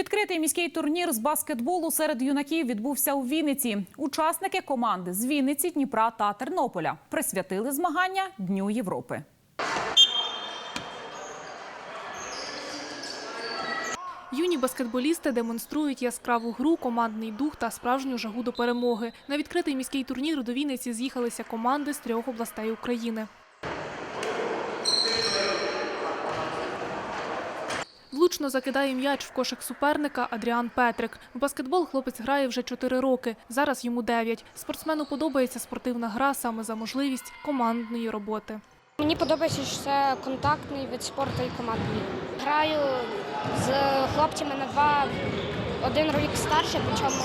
Відкритий міський турнір з баскетболу серед юнаків відбувся у Вінниці. Учасники команди з Вінниці, Дніпра та Тернополя присвятили змагання Дню Європи. Юні баскетболісти демонструють яскраву гру, командний дух та справжню жагу до перемоги. На відкритий міський турнір до Вінниці з'їхалися команди з трьох областей України. Влучно закидає м'яч в кошик суперника Адріан Петрик. В баскетбол хлопець грає вже 4 роки. Зараз йому 9. Спортсмену подобається спортивна гра саме за можливість командної роботи. Мені подобається, що це контактний від спорту і командний. Граю з хлопцями на два один рік старше, причому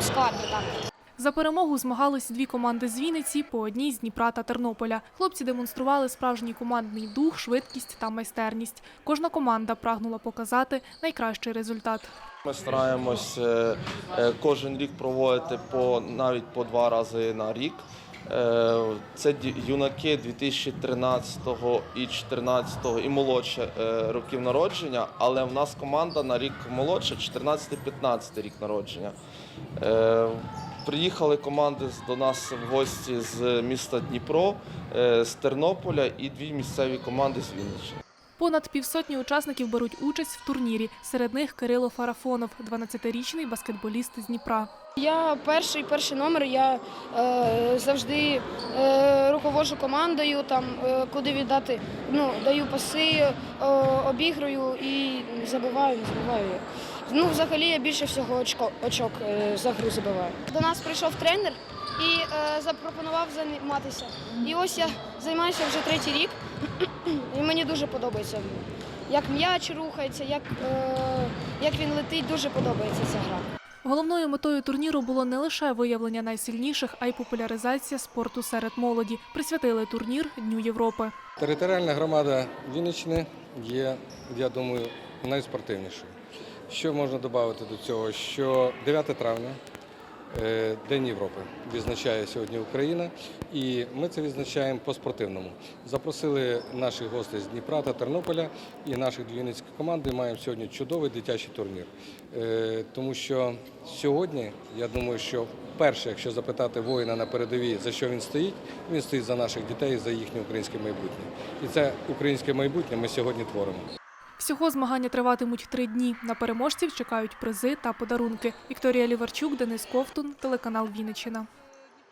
складно так. За перемогу змагались дві команди з Вінниці, по одній з Дніпра та Тернополя. Хлопці демонстрували справжній командний дух, швидкість та майстерність. Кожна команда прагнула показати найкращий результат. Ми стараємось е, е, кожен рік проводити по навіть по два рази на рік. Е, Це юнаки 2013 і 2014 і молодше років народження, але в нас команда на рік молодша, 14-15 рік народження. Приїхали команди до нас в гості з міста Дніпро, е, з Тернополя і дві місцеві команди з Вінниччини. Понад півсотні учасників беруть участь в турнірі. Серед них Кирило Фарафонов, 12-річний баскетболіст з Дніпра. Я перший перший номер. Я е, завжди е, руководжу командою, там е, куди віддати. Ну даю паси, е, обіграю і забиваю, не забиваю. Ну, взагалі я більше всього очко, очок е, за гру забиваю. До нас прийшов тренер і е, запропонував займатися. І ось я займаюся вже третій рік, і мені дуже подобається. Як м'яч рухається, як, е, як він летить, дуже подобається ця гра. Головною метою турніру було не лише виявлення найсильніших, а й популяризація спорту серед молоді. Присвятили турнір Дню Європи. Територіальна громада Вінниччини є, я думаю, найспортивнішою. Що можна додати до цього? Що 9 травня, День Європи, відзначає сьогодні Україна, і ми це відзначаємо по-спортивному. Запросили наших гостей з Дніпра та Тернополя і наших дві вінницькі команди маємо сьогодні чудовий дитячий турнір. Е, Тому що сьогодні, я думаю, що перше, якщо запитати воїна на передовій, за що він стоїть, він стоїть за наших дітей, за їхнє українське майбутнє. І це українське майбутнє ми сьогодні творимо. Всього змагання триватимуть три дні. На переможців чекають призи та подарунки. Вікторія Ліварчук, Денис Ковтун, телеканал Вінниччина.